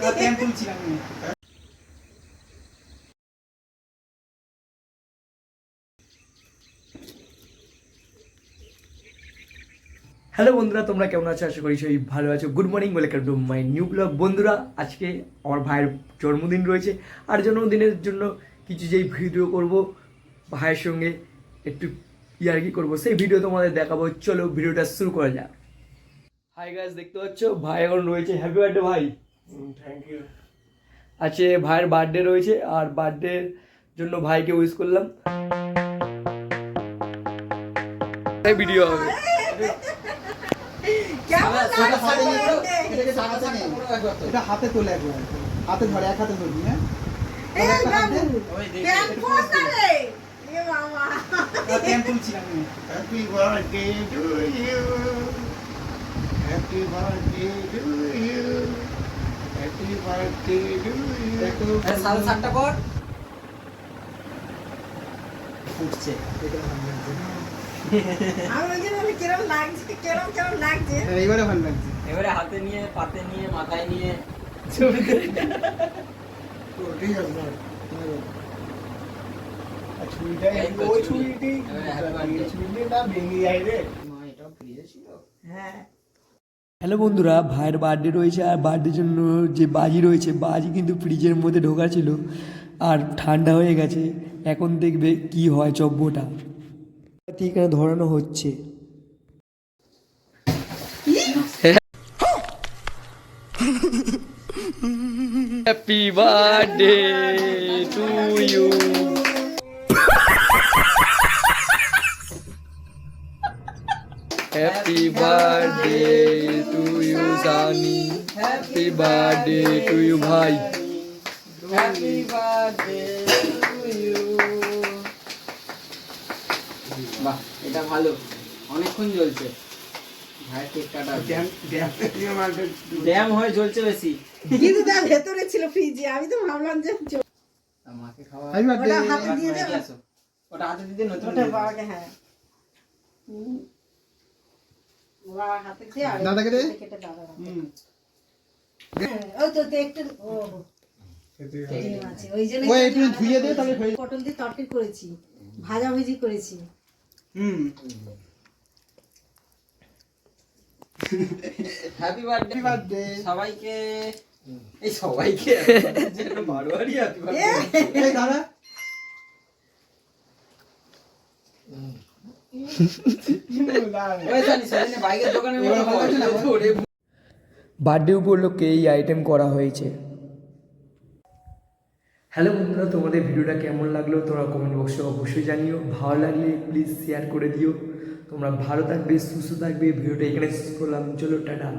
Hello বন্ধুরা, তোমরা কেমন আছো? আশা করি সবাই ভালো আছো। Good morning welcome to my new vlog বন্ধুরা, আজকে আমার ভাইয়ের জন্মদিন রয়েছে। আর জন্মদিনের জন্য কিছু যেই ভিডিও করব, ভাইয়ের সঙ্গে একটু ইয়ার্কি করব, সেই ভিডিও তোমাদের দেখাবো। চলো ভিডিওটা শুরু করা যাক। হাই গাইস দেখতে পাচ্ছ? ভাই এখন রয়েছে। হ্যাপি বার্থডে ভাই। থ্যাংক ইউ আছে ভাইয়ের বার্থডে রয়েছে আর বার্থডের জন্য ভাইকে উইশ করলাম। ভিডিও হবে। নে। এটা হাতে তোলে একবার। হাতে ধরে এক হাতে ধরবি হ্যাঁ? প্যান্ট তুলছিলাম আমি। Happy birthday to you. Happy birthday to you. সাড়ে সাতটা ফুটছে। এটা ভালো লাগছে। হ্যাঁ, এবারে হাতে নিয়ে পাতে নিয়ে মাথায় নিয়ে। ঠিক আছে ছুরিটা ওই ছুরি। ছুরিটি। ছুরিটি ভেঙে যায় রে। মা ফ্রিজে ছিল। হ্যাঁ। হ্যালো বন্ধুরা, ভাইয়ের বার্থডে রয়েছে আর বার্থডের জন্য যে বাজি রয়েছে, বাজি কিন্তু ফ্রিজের মধ্যে ঢোকা ছিল আর ঠান্ডা হয়ে গেছে। এখন দেখবে কি হয় চব্বটা এখানে ধরানো হচ্ছে? Happy birthday to you happy birthday Sunny happy birthday to you ভাই। হ্যাপি বার্থডে টু ইউ বাহ এটা ভালো। অনেকক্ষণ জ্বলছে। ভাই কেক কাটা ড্যাম ড্যাম দিয়ে মারতে ড্যাম হয়ে জ্বলছে বেশি। কিন্তু তার ভেতরে ছিল ফ্রিজে আমি তো ভাবলাম যে মাকে খাওয়া ওটা হাতে দিয়ে নিয়ে দেবে আসো। ওটা হাতে দিতে নতুন ওটা বাবাকে হ্যাঁ। হুম। বাবা হাতে দিয়ে আর দাদাকে দে। পটল দিয়ে তরকারি করেছি ভাজাভুজি করেছি। হুম। হ্যাপি বার্থডে হ্যাপি বার্থডে সবাইকে। এই সবাইকে? যেন বারোয়ারি হ্যাপি বার্থডে এই দাদা ওই জানি বাইকের দোকানে এবার ভালো লাগছে না? ধরে বার্থডে উপলক্ষে এই আইটেম করা হয়েছে। হ্যালো বন্ধুরা, তোমাদের ভিডিওটা কেমন লাগল তোমরা কমেন্ট বক্সে অবশ্যই জানিও। ভালো লাগলে প্লিজ শেয়ার করে দিও। তোমরা ভালো থাকবে, সুস্থ থাকবে। ভিডিওটা এখানে শেষ করলাম। চলো, টাটা।